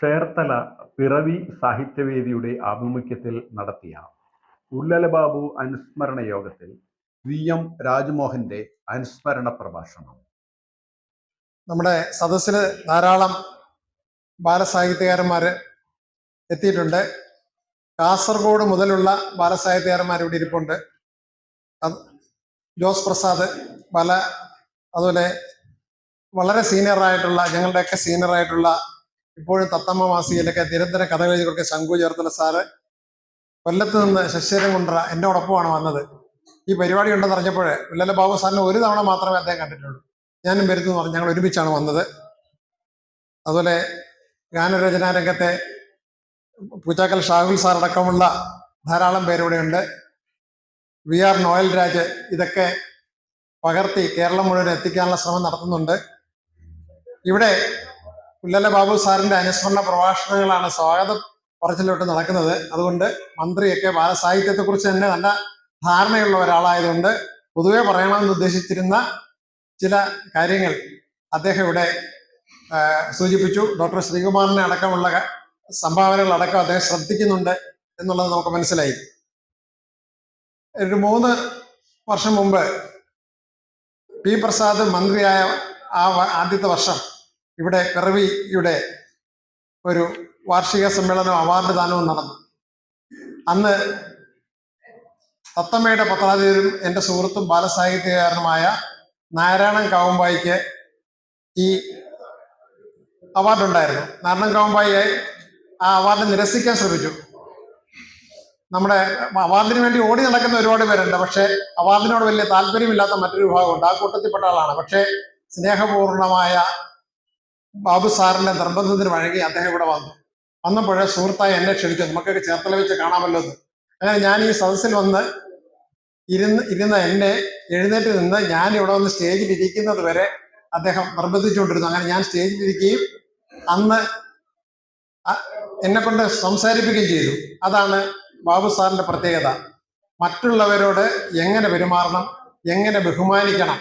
ചേർത്തല പിറവി സാഹിത്യവേദിയുടെ ആഭിമുഖ്യത്തിൽ നടത്തിയ ഉല്ലലബാബു അനുസ്മരണ യോഗത്തിൽ വി എം രാജ്മോഹന്റെ അനുസ്മരണ പ്രഭാഷണം. നമ്മുടെ സദസ്സിൽ ധാരാളം ബാലസാഹിത്യകാരന്മാർ എത്തിയിട്ടുണ്ട്. കാസർഗോഡ് മുതലുള്ള ബാലസാഹിത്യകാരന്മാർ ഇവിടെ ഇരിപ്പുണ്ട്. ജോസ് പ്രസാദ് ബാല അതുപോലെ വളരെ സീനിയറായിട്ടുള്ള ഞങ്ങളുടെയൊക്കെ സീനിയർ ആയിട്ടുള്ള ഇപ്പോഴും തത്തമ്മ മാസികയിലൊക്കെ നിരന്തര കഥകൾ എഴുതി കൊടുക്കുക ശംഖു ചേർത്തല സാറ് കൊല്ലത്ത് നിന്ന് ശശിധരൻ കുണ്ട്ര എന്നോടൊപ്പമാണ് വന്നത്. ഈ പരിപാടി ഉണ്ടെന്ന് അറിഞ്ഞപ്പോൾ വില്ലല ബാബു സാറിന് ഒരു തവണ മാത്രമേ അദ്ദേഹം കണ്ടിട്ടുള്ളൂ. ഞാനും വരുത്തു പറഞ്ഞു ഞങ്ങൾ ഒരുമിച്ചാണ് വന്നത്. അതുപോലെ ഗാനരചനാ രംഗത്തെ പൂച്ചാക്കൽ ഷാഹുൽ സാർ അടക്കമുള്ള ധാരാളം പേരിവിടെയുണ്ട് വി ആർ നോയൽ രാജ് ഇതൊക്കെ പകർത്തി കേരളം മുഴുവൻ എത്തിക്കാനുള്ള ശ്രമം നടത്തുന്നുണ്ട്. ഇവിടെ പുല്ലല ബാബു സാറിന്റെ അനുസ്മരണ പ്രഭാഷണങ്ങളാണ് സ്വാഗത പറച്ചിലോട്ട് നടക്കുന്നത്. അതുകൊണ്ട് മന്ത്രിയൊക്കെ ബാലസാഹിത്യത്തെക്കുറിച്ച് തന്നെ നല്ല ധാരണയുള്ള ഒരാളായതുകൊണ്ട് പൊതുവെ പറയണമെന്ന് ഉദ്ദേശിച്ചിരുന്ന ചില കാര്യങ്ങൾ അദ്ദേഹം ഇവിടെ സൂചിപ്പിച്ചു. ഡോക്ടർ ശ്രീകുമാറിനെ അടക്കമുള്ള സംഭാവനകൾ അടക്കം അദ്ദേഹം ശ്രദ്ധിക്കുന്നുണ്ട് എന്നുള്ളത് നമുക്ക് മനസ്സിലായി. ഒരു മൂന്ന് വർഷം മുമ്പ് പി പ്രസാദ് മന്ത്രിയായ ആ ആദ്യത്തെ വർഷം ഇവിടെ പിറവിയുടെ ഒരു വാർഷിക സമ്മേളനം അവാർഡ് ദാനവും നടന്നു. അന്ന് തത്തമ്മയുടെ പത്രാധിപരും എന്റെ സുഹൃത്തും ബാലസാഹിത്യകാരനുമായ നാരായണൻ കാവുമ്പായിക്ക് ഈ അവാർഡ് ഉണ്ടായിരുന്നു നാരായണൻ കാവുമ്പായിയെ ആ അവാർഡ് നിരസിക്കാൻ ശ്രമിച്ചു. നമ്മുടെ അവാർഡിന് വേണ്ടി ഓടി നടക്കുന്ന ഒരുപാട് പേരുണ്ട്. പക്ഷേ അവാർഡിനോട് വലിയ താല്പര്യമില്ലാത്ത മറ്റൊരു വിഭാഗമുണ്ട്. ആ കൂട്ടത്തിൽപ്പെട്ട ആളാണ്. പക്ഷേ സ്നേഹപൂർണമായ ബാബു സാറിന്റെ നിർബന്ധത്തിന് വഴങ്ങി അദ്ദേഹം ഇവിടെ വന്നു. വന്നപ്പോഴേ സുഹൃത്തായി എന്നെ ക്ഷണിച്ചു. നമുക്കൊക്കെ ചേർത്തല വെച്ച് കാണാമല്ലോ എന്ന്. അങ്ങനെ ഞാൻ ഈ സദസ്സിൽ വന്ന് ഇരുന്ന് ഇരുന്ന എന്നെ എഴുന്നേറ്റ് നിന്ന് ഞാൻ ഇവിടെ വന്ന് സ്റ്റേജിൽ ഇരിക്കുന്നത് വരെ അദ്ദേഹം നിർബന്ധിച്ചുകൊണ്ടിരുന്നു. അങ്ങനെ ഞാൻ സ്റ്റേജിൽ ഇരിക്കുകയും അന്ന് എന്നെ കൊണ്ട് സംസാരിപ്പിക്കുകയും ചെയ്തു. അതാണ് ബാബു സാറിന്റെ പ്രത്യേകത. മറ്റുള്ളവരോട് എങ്ങനെ പെരുമാറണം എങ്ങനെ ബഹുമാനിക്കണം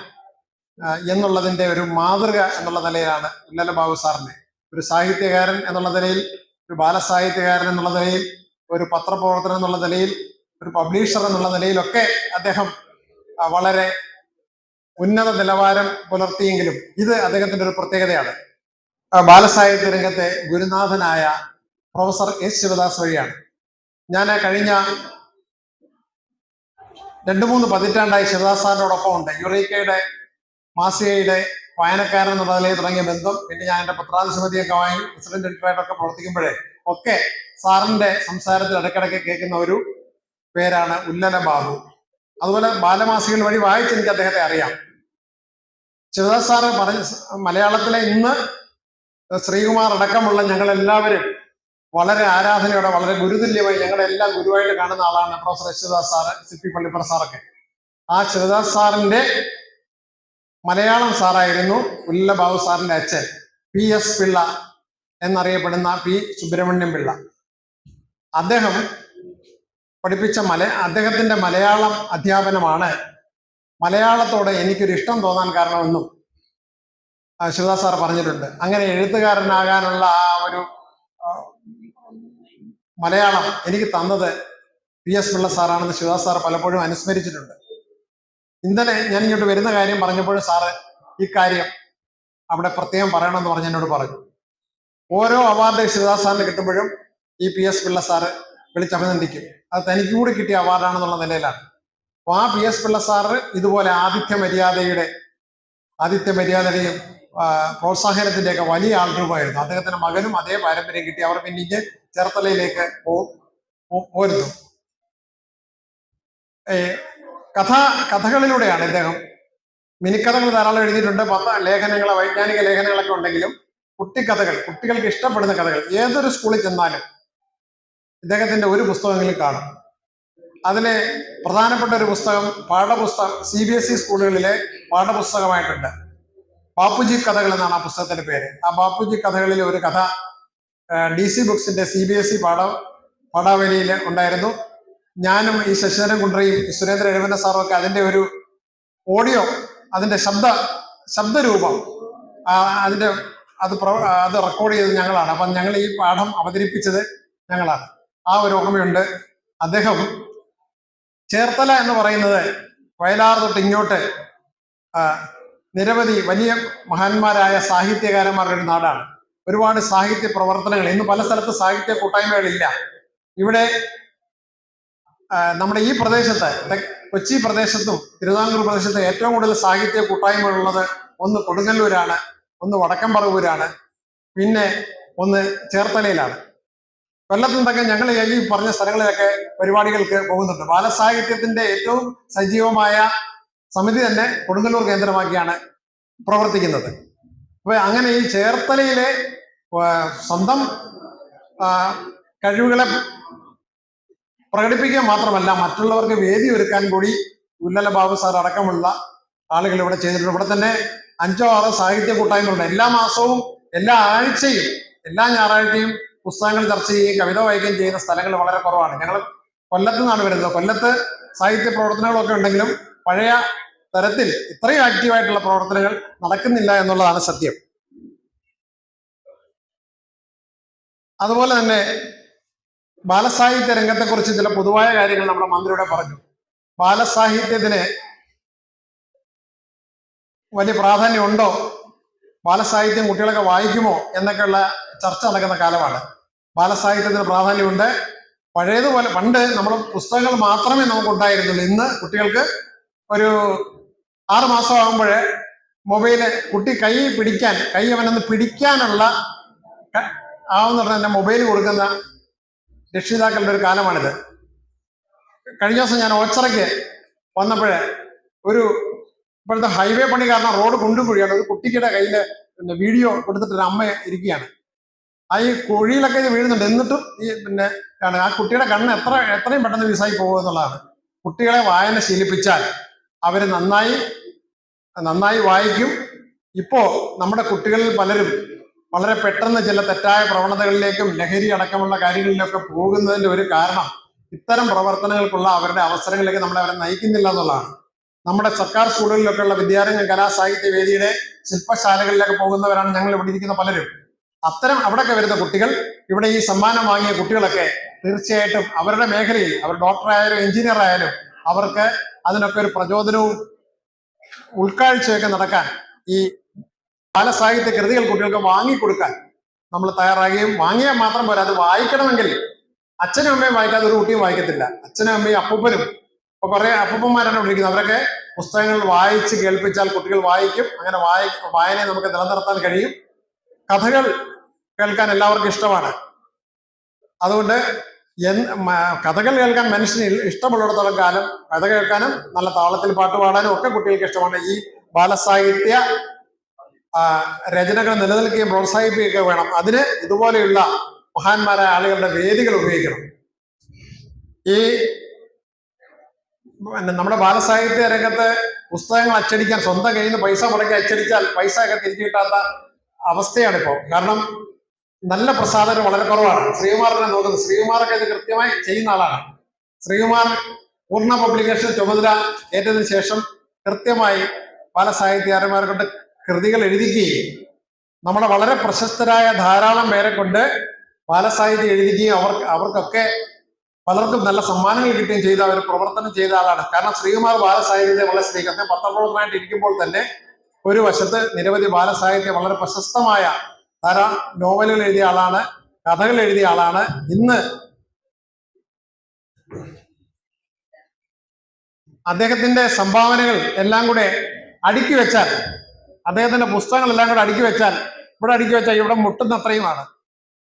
എന്നുള്ളതിന്റെ ഒരു മാതൃക എന്നുള്ള നിലയിലാണ് ഉല്ലല ബാബു സാറിനെ. ഒരു സാഹിത്യകാരൻ എന്നുള്ള നിലയിൽ ഒരു ബാലസാഹിത്യകാരൻ എന്നുള്ള നിലയിൽ ഒരു പത്രപ്രവർത്തനം എന്നുള്ള നിലയിൽ ഒരു പബ്ലിഷർ എന്നുള്ള നിലയിലൊക്കെ അദ്ദേഹം വളരെ ഉന്നത നിലവാരം പുലർത്തിയെങ്കിലും ഇത് അദ്ദേഹത്തിന്റെ ഒരു പ്രത്യേകതയാണ്. ബാലസാഹിത്യ രംഗത്തെ ഗുരുനാഥനായ പ്രൊഫസർ എസ് ശിവദാസ് വഴിയാണ്. ഞാൻ കഴിഞ്ഞ രണ്ടു മൂന്ന് പതിറ്റാണ്ടായി ശിവദാസ് സാറിനോടൊപ്പം ഉണ്ട്. യുറീക്കയുടെ മാസികയുടെ വായനക്കാരൻ എന്നുള്ള നിലയിൽ തുടങ്ങിയ ബന്ധം പിന്നെ ഞാൻ എന്റെ പത്രാതി സമിതിയൊക്കെ വാങ്ങി പ്രസിഡന്റ് എഡിറ്ററായിട്ടൊക്കെ പ്രവർത്തിക്കുമ്പോഴേ ഒക്കെ സാറിന്റെ സംസാരത്തിൽ ഇടയ്ക്കിടയ്ക്ക് കേൾക്കുന്ന ഒരു പേരാണ് ഉല്ലല ബാബു. അതുപോലെ ബാലമാസികൾ വഴി വായിച്ച് എനിക്ക് അദ്ദേഹത്തെ അറിയാം. ശിവദാസ് സാറ് പറഞ്ഞ മലയാളത്തിലെ ഇന്ന് ശ്രീകുമാർ അടക്കമുള്ള ഞങ്ങൾ എല്ലാവരും വളരെ ആരാധനയോടെ വളരെ ഗുരുതുല്യമായി ഞങ്ങളെല്ലാം ഗുരുവായിട്ട് കാണുന്ന ആളാണ് professor Sivadas sir C P Pallippara സാറൊക്കെ. ആ ശിവദാസ് സാറിന്റെ മലയാളം സാറായിരുന്നു പുല്ലബാബു സാറിന്റെ അച്ഛൻ. പി എസ് പിള്ള എന്നറിയപ്പെടുന്ന പി സുബ്രഹ്മണ്യം പിള്ള. അദ്ദേഹം പഠിപ്പിച്ച മല അദ്ദേഹത്തിന്റെ മലയാളം അധ്യാപനമാണ് മലയാളത്തോട് എനിക്കൊരു ഇഷ്ടം തോന്നാൻ കാരണമെന്നും ശിവദാസ് സാർ പറഞ്ഞിട്ടുണ്ട്. അങ്ങനെ എഴുത്തുകാരനാകാനുള്ള ആ ഒരു മലയാളം എനിക്ക് തന്നത് പി എസ് പിള്ള സാറാണെന്ന് ശിവദാസ് സാർ പലപ്പോഴും അനുസ്മരിച്ചിട്ടുണ്ട്. ഇന്നലെ ഞാൻ ഇങ്ങോട്ട് വരുന്ന കാര്യം പറഞ്ഞപ്പോഴും സാറ് ഇക്കാര്യം കാര്യം അവിടെ പ്രത്യേകം പറയണമെന്ന് പറഞ്ഞ് എന്നോട് പറഞ്ഞു. ഓരോ അവാർഡ് ശിവദാസ് സാറിന് കിട്ടുമ്പോഴും ഈ പി എസ് പിള്ള സാറ് വിളിച്ചഭിനന്ദിക്കും. അത് തനിക്ക് കൂടി കിട്ടിയ അവാർഡാണെന്നുള്ള നിലയിലാണ്. അപ്പോൾ ആ പി എസ് പിള്ള സാറ് ഇതുപോലെ ആതിഥ്യ മര്യാദയുടെ ആതിഥ്യ മര്യാദയുടെയും പ്രോത്സാഹനത്തിന്റെ ഒക്കെ വലിയ ആൾരൂപമായിരുന്നു അദ്ദേഹത്തിന്റെ മകനും അതേ പാരമ്പര്യം കിട്ടി. അവർ പിന്നീട് ചേർത്തലയിലേക്ക് പോരുന്നു. കഥ കഥകളിലൂടെയാണ് ഇദ്ദേഹം മിനിക്കഥകൾ ധാരാളം എഴുതിയിട്ടുണ്ട്. പത്ത ലേഖനങ്ങൾ വൈജ്ഞാനിക ലേഖനങ്ങളൊക്കെ ഉണ്ടെങ്കിലും കുട്ടിക്കഥകൾ കുട്ടികൾക്ക് ഇഷ്ടപ്പെടുന്ന കഥകൾ ഏതൊരു സ്കൂളിൽ ചെന്നാലും ഇദ്ദേഹത്തിന്റെ ഒരു പുസ്തകമെങ്കിലും കാണും. അതിലെ പ്രധാനപ്പെട്ട ഒരു പുസ്തകം പാഠപുസ്തകം സി ബി എസ് ഇ സ്കൂളുകളിലെ പാഠപുസ്തകമായിട്ടുണ്ട്. ബാപ്പുജി കഥകൾ എന്നാണ് ആ പുസ്തകത്തിന്റെ പേര്. ആ ബാപ്പുജി കഥകളിലെ ഒരു കഥ ഡി സി ബുക്സിന്റെ സി ബി എസ് ഇ പാഠ പാഠാവലിയിൽ ഉണ്ടായിരുന്നു. ഞാനും ഈ ശശിധരൻ കുണ്ടറയും സുരേന്ദ്ര എഴുവന സാറും ഒക്കെ അതിന്റെ ഒരു ഓഡിയോ അതിന്റെ ശബ്ദ ശബ്ദരൂപം അതിന്റെ അത് അത് റെക്കോർഡ് ചെയ്തത് ഞങ്ങളാണ്. അപ്പം ഞങ്ങൾ ഈ പാഠം അവതരിപ്പിച്ചത് ഞങ്ങളാണ്. ആ ഒരു ഓർമ്മയുണ്ട്. അദ്ദേഹം ചേർത്തല എന്ന് പറയുന്നത് വയലാർ തൊട്ട് ഇങ്ങോട്ട് നിരവധി വലിയ മഹാന്മാരായ സാഹിത്യകാരന്മാരുടെ ഒരു നാടാണ്. ഒരുപാട് സാഹിത്യ പ്രവർത്തനങ്ങൾ. ഇന്ന് പല സ്ഥലത്ത് സാഹിത്യ കൂട്ടായ്മകളില്ല. ഇവിടെ നമ്മുടെ ഈ പ്രദേശത്ത് കൊച്ചി പ്രദേശത്തും തിരുവിതാംകൂർ പ്രദേശത്തും ഏറ്റവും കൂടുതൽ സാഹിത്യ കൂട്ടായ്മകളുള്ളത് ഒന്ന് കൊടുങ്ങല്ലൂരാണ് ഒന്ന് വടക്കംപറവൂരാണ് പിന്നെ ഒന്ന് ചേർത്തലയിലാണ്. കൊല്ലത്തു നിന്നൊക്കെ ഞങ്ങൾ ഈ പറഞ്ഞ സ്ഥലങ്ങളിലൊക്കെ പരിപാടികൾക്ക് പോകുന്നുണ്ട്. ബാലസാഹിത്യത്തിന്റെ ഏറ്റവും സജീവമായ സമിതി തന്നെ കൊടുങ്ങല്ലൂർ കേന്ദ്രമാക്കിയാണ് പ്രവർത്തിക്കുന്നത്. അപ്പൊ അങ്ങനെ ഈ ചേർത്തലയിലെ സ്വന്തം കഴിവുകളെ പ്രകടിപ്പിക്കുക മാത്രമല്ല മറ്റുള്ളവർക്ക് വേദി ഒരുക്കാൻ കൂടി ഉന്നല ബാബു സാർ അടക്കമുള്ള ആളുകൾ ഇവിടെ ചെയ്തിട്ടുണ്ട്. ഇവിടെ തന്നെ അഞ്ചോ ആറോ സാഹിത്യ കൂട്ടായ്മകളുണ്ട്. എല്ലാ മാസവും എല്ലാ ആഴ്ചയും എല്ലാ ഞായറാഴ്ചയും പുസ്തകങ്ങൾ ചർച്ച ചെയ്യുകയും കവിത വായിക്കുകയും ചെയ്യുന്ന സ്ഥലങ്ങൾ വളരെ കുറവാണ്. ഞങ്ങൾ കൊല്ലത്ത് നിന്നാണ് വരുന്നത്. കൊല്ലത്ത് സാഹിത്യ പ്രവർത്തനങ്ങളൊക്കെ ഉണ്ടെങ്കിലും പഴയ തരത്തിൽ ഇത്രയും ആക്റ്റീവായിട്ടുള്ള പ്രവർത്തനങ്ങൾ നടക്കുന്നില്ല എന്നുള്ളതാണ് സത്യം. അതുപോലെ തന്നെ ബാലസാഹിത്യ രംഗത്തെക്കുറിച്ച് ചില പൊതുവായ കാര്യങ്ങൾ നമ്മുടെ മന്ത്രിയുടെ പറഞ്ഞു. ബാലസാഹിത്യത്തിന് വലിയ പ്രാധാന്യമുണ്ടോ? ബാലസാഹിത്യം കുട്ടികളൊക്കെ വായിക്കുമോ? എന്നൊക്കെയുള്ള ചർച്ച നടക്കുന്ന കാലമാണ്. ബാലസാഹിത്യത്തിന് പ്രാധാന്യമുണ്ട്. പഴയതുപോലെ പണ്ട് നമ്മൾ പുസ്തകങ്ങൾ മാത്രമേ നമുക്ക് ഉണ്ടായിരുന്നുള്ളൂ ഇന്ന് കുട്ടികൾക്ക് ഒരു ആറ് മാസം ആകുമ്പോഴേ മൊബൈൽ കുട്ടി കൈ പിടിക്കാൻ കൈ അവനൊന്ന് പിടിക്കാനുള്ള ആവുന്ന മൊബൈൽ കൊടുക്കുന്ന രക്ഷിതാക്കളുടെ ഒരു കാലമാണിത്. കഴിഞ്ഞ ദിവസം ഞാൻ ഓച്ചറയ്ക്ക് വന്നപ്പോഴേ ഒരു ഇപ്പോഴത്തെ ഹൈവേ പണി കാരണം റോഡ് കുണ്ടുകുഴിയാണ് ഒരു കുട്ടിയുടെ കയ്യിൽ പിന്നെ വീഡിയോ കൊടുത്തിട്ട് ഒരു അമ്മ ഇരിക്കുകയാണ്. ആ ഈ കുഴിയിലൊക്കെ ഇത് വീഴുന്നുണ്ട്. എന്നിട്ടും ഈ പിന്നെ ആ കുട്ടിയുടെ കണ്ണ് എത്ര എത്രയും പെട്ടെന്ന് വിസായി പോകുക എന്നുള്ളതാണ്. കുട്ടികളെ വായന ശീലിപ്പിച്ചാൽ അവർ നന്നായി നന്നായി വായിക്കും. ഇപ്പോൾ നമ്മുടെ കുട്ടികളിൽ പലരും വളരെ പെട്ടെന്ന് ചില തെറ്റായ പ്രവണതകളിലേക്കും ലഹരി അടക്കമുള്ള കാര്യങ്ങളിലൊക്കെ പോകുന്നതിന്റെ ഒരു കാരണം ഇത്തരം പ്രവർത്തനങ്ങൾക്കുള്ള അവരുടെ അവസരങ്ങളിലേക്ക് നമ്മളെ അവരെ നയിക്കുന്നില്ല എന്നുള്ളതാണ്. നമ്മുടെ സർക്കാർ സ്കൂളുകളിലൊക്കെ ഉള്ള വിദ്യാർത്ഥികൾ കലാസാഹിത്യ വേദിയുടെ ശില്പശാലകളിലൊക്കെ പോകുന്നവരാണ് ഞങ്ങൾ ഇവിടെ ഇരിക്കുന്ന പലരും. അത്തരം അവിടെയൊക്കെ വരുന്ന കുട്ടികൾ ഇവിടെ ഈ സമ്മാനം വാങ്ങിയ കുട്ടികളൊക്കെ തീർച്ചയായിട്ടും അവരുടെ മേഖലയിൽ അവർ ഡോക്ടറായാലും എഞ്ചിനീയർ ആയാലും അവർക്ക് അതിനൊക്കെ ഒരു പ്രചോദനവും ഉൾക്കാഴ്ചയൊക്കെ നടക്കാൻ ഈ ബാലസാഹിത്യ കൃതികൾ കുട്ടികൾക്ക് വാങ്ങിക്കൊടുക്കാൻ നമ്മൾ തയ്യാറാകുകയും വാങ്ങിയാൽ മാത്രം പോരാ അത് വായിക്കണമെങ്കിൽ അച്ഛനും അമ്മയും വായിക്കാതെ ഒരു കുട്ടിയും വായിക്കത്തില്ല. അച്ഛനും അമ്മയും അപ്പൂപ്പനും. ഇപ്പൊ കുറെ അപ്പൂപ്പന്മാരാണ് വിളിക്കുന്നത് അവരൊക്കെ പുസ്തകങ്ങൾ വായിച്ച് കേൾപ്പിച്ചാൽ കുട്ടികൾ വായിക്കും. അങ്ങനെ വായി വായനയെ നമുക്ക് നിലനിർത്താൻ കഴിയും. കഥകൾ കേൾക്കാൻ എല്ലാവർക്കും ഇഷ്ടമാണ്. അതുകൊണ്ട് കഥകൾ കേൾക്കാൻ മനുഷ്യന് ഇഷ്ടമുള്ളിടത്തോളം കാലം കഥ കേൾക്കാനും നല്ല താളത്തിൽ പാട്ട് പാടാനും ഒക്കെ കുട്ടികൾക്ക് ഇഷ്ടമാണ്. ഈ ബാലസാഹിത്യ രചനകൾ നിലനിൽക്കുകയും പ്രോത്സാഹിപ്പിക്കുകയൊക്കെ വേണം. അതിന് ഇതുപോലെയുള്ള മഹാന്മാരായ ആളുകളുടെ വേദികൾ ഉപയോഗിക്കണം. ഈ നമ്മുടെ ബാലസാഹിത്യ രംഗത്ത് പുസ്തകങ്ങൾ അച്ചടിക്കാൻ സ്വന്തം കയ്യിൽ നിന്ന് പൈസ മുടക്കി അച്ചടിച്ചാൽ പൈസ ഒക്കെ തിരിച്ചു കിട്ടാത്ത അവസ്ഥയാണ് ഇപ്പോൾ കാരണം നല്ല പ്രസാധനം വളരെ കുറവാണ്. ശ്രീകുമാറിനെ നോക്കുന്നത്. ശ്രീകുമാറൊക്കെ ഇത് കൃത്യമായി ചെയ്യുന്ന ആളാണ്. ശ്രീകുമാർ പൂർണ പബ്ലിക്കേഷൻ ചുമതല ഏറ്റതിനു ശേഷം കൃത്യമായി പല സാഹിത്യകാരന്മാരെ കൊണ്ട് കൃതികൾ എഴുതിക്കുകയും നമ്മുടെ വളരെ പ്രശസ്തരായ ധാരാളം പേരെ കൊണ്ട് ബാലസാഹിത്യം എഴുതിക്കുകയും അവർക്ക് അവർക്കൊക്കെ പലർക്കും നല്ല സമ്മാനങ്ങൾ കിട്ടുകയും ചെയ്ത. ഒരു പ്രവർത്തനം ചെയ്ത ആളാണ്. കാരണം ശ്രീകുമാർ ബാലസാഹിത്യത്തെ വളരെ സ്നേഹത്തെ പത്രപ്രവർത്തനമായിട്ട് ഇരിക്കുമ്പോൾ തന്നെ ഒരു വശത്ത് നിരവധി ബാലസാഹിത്യം വളരെ പ്രശസ്തമായ ധാരാളം നോവലുകൾ എഴുതിയ ആളാണ് കഥകൾ എഴുതിയ ആളാണ്. ഇന്ന് അദ്ദേഹത്തിന്റെ സംഭാവനകൾ എല്ലാം കൂടെ അടുക്കി വെച്ചാൽ അദ്ദേഹത്തിന്റെ പുസ്തകങ്ങളെല്ലാം കൂടെ അടുക്കി വെച്ചാൽ ഇവിടെ അടുക്കി വെച്ചാൽ ഇവിടെ മുട്ടുന്ന അത്രയുമാണ്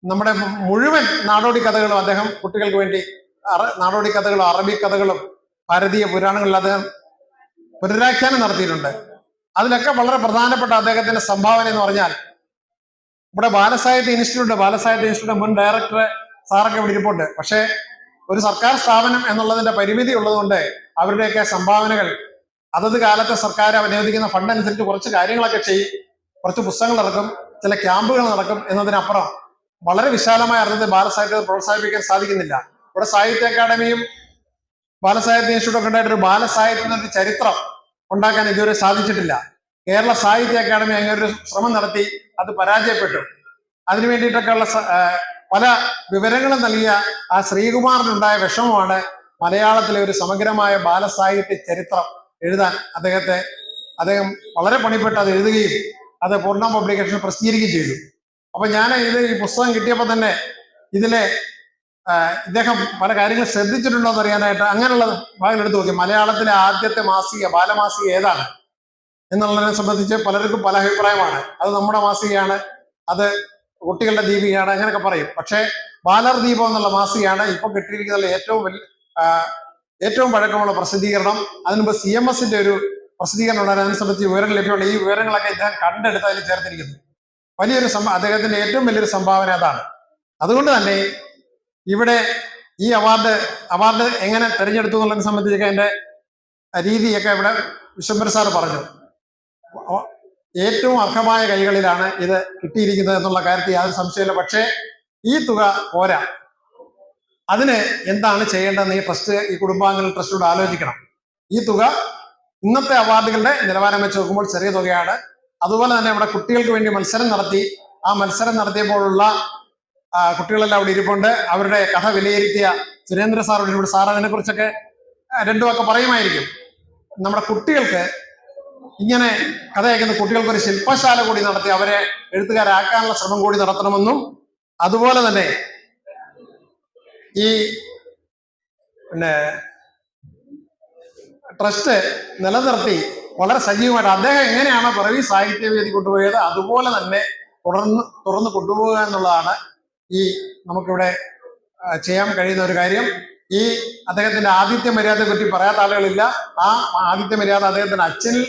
നമ്മുടെ മുഴുവൻ നാടോടി കഥകളും അദ്ദേഹം കുട്ടികൾക്ക് വേണ്ടി നാടോടി കഥകളും അറബി കഥകളും ഭാരതീയ പുരാണങ്ങളിൽ അദ്ദേഹം പുനരാഖ്യാനം നടത്തിയിട്ടുണ്ട്. അതിലൊക്കെ വളരെ പ്രധാനപ്പെട്ട അദ്ദേഹത്തിന്റെ സംഭാവന എന്ന് പറഞ്ഞാൽ ഇവിടെ ബാലസാഹിത്യ ഇൻസ്റ്റിറ്റ്യൂട്ട് ബാലസാഹിത്യ ഇൻസ്റ്റിറ്റ്യൂട്ട് മുൻ ഡയറക്ടർ സാറൊക്കെ ഇവിടെ ഇരിപ്പുണ്ട്. പക്ഷേ ഒരു സർക്കാർ സ്ഥാപനം എന്നുള്ളതിന്റെ പരിമിതി ഉള്ളതുകൊണ്ട് അവരുടെയൊക്കെ സംഭാവനകൾ അതത് കാലത്തെ സർക്കാർ അനുവദിക്കുന്ന ഫണ്ട് അനുസരിച്ച് കുറച്ച് കാര്യങ്ങളൊക്കെ ചെയ്യും കുറച്ച് പുസ്തകങ്ങൾ നടക്കും ചില ക്യാമ്പുകൾ നടക്കും എന്നതിനപ്പുറം വളരെ വിശാലമായ അർത്ഥത്തിൽ ബാലസാഹിത്യത്തെ പ്രോത്സാഹിപ്പിക്കാൻ സാധിക്കുന്നില്ല. ഇവിടെ സാഹിത്യ അക്കാദമിയും ബാലസാഹിത്യ ഇൻസ്റ്റിറ്റ്യൂട്ടും ഒക്കെ ഉണ്ടായിട്ട് ഒരു ബാലസാഹിത്യത്തിന്റെ ഒരു ചരിത്രം ഉണ്ടാക്കാൻ ഇതുവരെ സാധിച്ചിട്ടില്ല. കേരള സാഹിത്യ അക്കാദമി അങ്ങനെ ഒരു ശ്രമം നടത്തി അത് പരാജയപ്പെട്ടു. അതിനു വേണ്ടിയിട്ടൊക്കെയുള്ള പല വിവരങ്ങളും നൽകിയ ആ ശ്രീകുമാറിനുണ്ടായ വിഷമമാണ് മലയാളത്തിലെ ഒരു സമഗ്രമായ ബാലസാഹിത്യ ചരിത്രം. എഴുതാൻ അദ്ദേഹത്തെ അദ്ദേഹം വളരെ പണിപ്പെട്ട് അത് എഴുതുകയും അത് പൂർണ പബ്ലിക്കേഷൻ പ്രസിദ്ധീകരിക്കുകയും ചെയ്തു. അപ്പൊ ഞാൻ ഇത് ഈ പുസ്തകം കിട്ടിയപ്പോൾ തന്നെ ഇതിലെ ഇദ്ദേഹം പല കാര്യങ്ങൾ ശ്രദ്ധിച്ചിട്ടുണ്ടോ എന്ന് അറിയാനായിട്ട് അങ്ങനെയുള്ള ഭാഗങ്ങൾ എടുത്തു നോക്കി. മലയാളത്തിലെ ആദ്യത്തെ മാസിക ബാലമാസിക ഏതാണ് എന്നുള്ളതിനെ സംബന്ധിച്ച് പലർക്കും പല അഭിപ്രായമാണ്. അത് നമ്മുടെ മാസികയാണ് അത് കുട്ടികളുടെ ദീപികയാണ് അങ്ങനെയൊക്കെ പറയും. പക്ഷേ ബാലർ ദീപം എന്നുള്ള മാസികയാണ് ഇപ്പൊ കിട്ടിയിരിക്കുന്ന ഏറ്റവും വലിയ ഏറ്റവും പഴക്കമുള്ള പ്രസിദ്ധീകരണം. അതിനുമ്പ് സി എം എസിന്റെ ഒരു പ്രസിദ്ധീകരണം ഉണ്ടായിരുന്നു. അതിനെ സംബന്ധിച്ച് വിവരങ്ങൾ ലഭ്യമുള്ള ഈ വിവരങ്ങളൊക്കെ ഇദ്ദേഹം കണ്ടെടുത്ത് അതിൽ ചേർത്തിരിക്കുന്നു. വലിയൊരു അദ്ദേഹത്തിന്റെ ഏറ്റവും വലിയൊരു സംഭാവന അതാണ്. അതുകൊണ്ട് തന്നെ ഇവിടെ ഈ അവാർഡ് അവാർഡ് എങ്ങനെ തെരഞ്ഞെടുത്തു എന്നുള്ളതിനെ സംബന്ധിച്ചൊക്കെ അതിന്റെ രീതിയൊക്കെ ഇവിടെ വിശ്വംബര സാർ പറഞ്ഞു. ഏറ്റവും അർഹമായ കൈകളിലാണ് ഇത് കിട്ടിയിരിക്കുന്നത് എന്നുള്ള കാര്യത്തിൽ യാതൊരു സംശയമില്ല പക്ഷേ ഈ തുക പോരാ. അതിന് എന്താണ് ചെയ്യേണ്ടതെന്ന് ഈ ട്രസ്റ്റ് ഈ കുടുംബാംഗങ്ങൾ ട്രസ്റ്റോട് ആലോചിക്കണം. ഈ തുക ഇന്നത്തെ അവാർഡുകളുടെ നിലവാരം വെച്ച് നോക്കുമ്പോൾ ചെറിയ തുകയാണ്. അതുപോലെ തന്നെ ഇവിടെ കുട്ടികൾക്ക് വേണ്ടി മത്സരം നടത്തി ആ മത്സരം നടത്തിയപ്പോഴുള്ള കുട്ടികളെല്ലാം അവിടെ ഇരിപ്പുണ്ട്. അവരുടെ കഥ വിലയിരുത്തിയ സുരേന്ദ്ര സാർ ഇവിടെ സാർ അതിനെ കുറിച്ചൊക്കെ രണ്ടു വാക്ക് പറയുമായിരിക്കും. നമ്മുടെ കുട്ടികൾക്ക് ഇങ്ങനെ കഥ അയക്കുന്ന കുട്ടികൾക്ക് ഒരു ശില്പശാല കൂടി നടത്തി അവരെ എഴുത്തുകാരാക്കാനുള്ള ശ്രമം കൂടി നടത്തണമെന്നും അതുപോലെ തന്നെ ഈ പിന്നെ ട്രസ്റ്റ് നിലനിർത്തി വളരെ സജീവമായിട്ട് അദ്ദേഹം എങ്ങനെയാണ് പിറവി സാഹിത്യവേദി കൊണ്ടുപോയത് അതുപോലെ തന്നെ തുടർന്ന് തുറന്ന് കൊണ്ടുപോകുക എന്നുള്ളതാണ് ഈ നമുക്കിവിടെ ചെയ്യാൻ കഴിയുന്ന ഒരു കാര്യം. ഈ അദ്ദേഹത്തിന്റെ ആദിത്യ മര്യാദയെ പറ്റി പറയാത്ത ആളുകളില്ല. ആ ആദിത്യ മര്യാദ അദ്ദേഹത്തിന്റെ അച്ഛനിൽ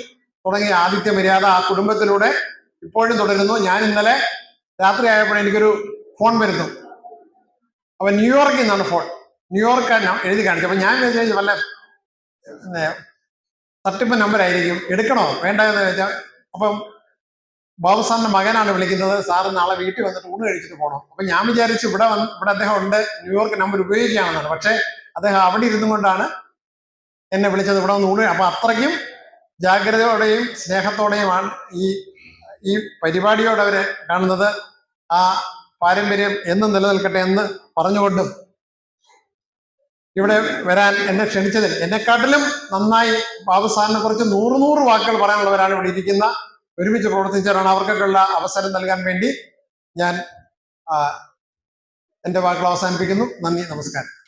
തുടങ്ങിയ ആദിത്യ മര്യാദ ആ കുടുംബത്തിലൂടെ ഇപ്പോഴും തുടരുന്നു. ഞാൻ ഇന്നലെ രാത്രി ആയപ്പോൾ എനിക്കൊരു ഫോൺ വരുന്നു. അപ്പൊ ന്യൂയോർക്കിൽ നിന്നാണ് ഫോൺ ന്യൂയോർക്ക് എഴുതി കാണിച്ചു അപ്പൊ ഞാൻ വിചാരിച്ചു വല്ല തട്ടിപ്പ് നമ്പർ ആയിരിക്കും. എടുക്കണോ? വേണ്ട എന്ന് വെച്ചാൽ അപ്പം ബാബു സാറിന്റെ മകനാണ് വിളിക്കുന്നത്. സാറ് നാളെ വീട്ടിൽ വന്നിട്ട് ഊണ് കഴിച്ചിട്ട് പോകണം അപ്പൊ ഞാൻ വിചാരിച്ചു ഇവിടെ വന്ന് ഇവിടെ അദ്ദേഹം ഉണ്ട്. ന്യൂയോർക്ക് നമ്പർ ഉപയോഗിക്കുകയാണെന്നാണ് പക്ഷേ അദ്ദേഹം അവിടെ ഇരുന്നു കൊണ്ടാണ് എന്നെ വിളിച്ചത്. ഇവിടെ വന്ന് ഊണ് അപ്പൊ അത്രയ്ക്കും ജാഗ്രതയോടെയും സ്നേഹത്തോടെയുമാണ് ഈ ഈ പരിപാടിയോട് അവർ കാണുന്നത്. ആ പാരമ്പര്യം എന്നും നിലനിൽക്കട്ടെ എന്ന് പറഞ്ഞുകൊണ്ടും ഇവിടെ വരാൻ എന്നെ ക്ഷണിച്ചതിൽ. എന്നെക്കാട്ടിലും നന്നായി ബാബു സാറിനെ കുറിച്ച് നൂറ് നൂറ് വാക്കുകൾ പറയാനുള്ളവരാണ് ഇവിടെ ഇരിക്കുന്ന. ഒരുമിച്ച് പ്രവർത്തിച്ചവരാണ്. അവർക്കൊക്കെയുള്ള അവസരം നൽകാൻ വേണ്ടി ഞാൻ എന്റെ വാക്കുകൾ അവസാനിപ്പിക്കുന്നു. നന്ദി നമസ്കാരം.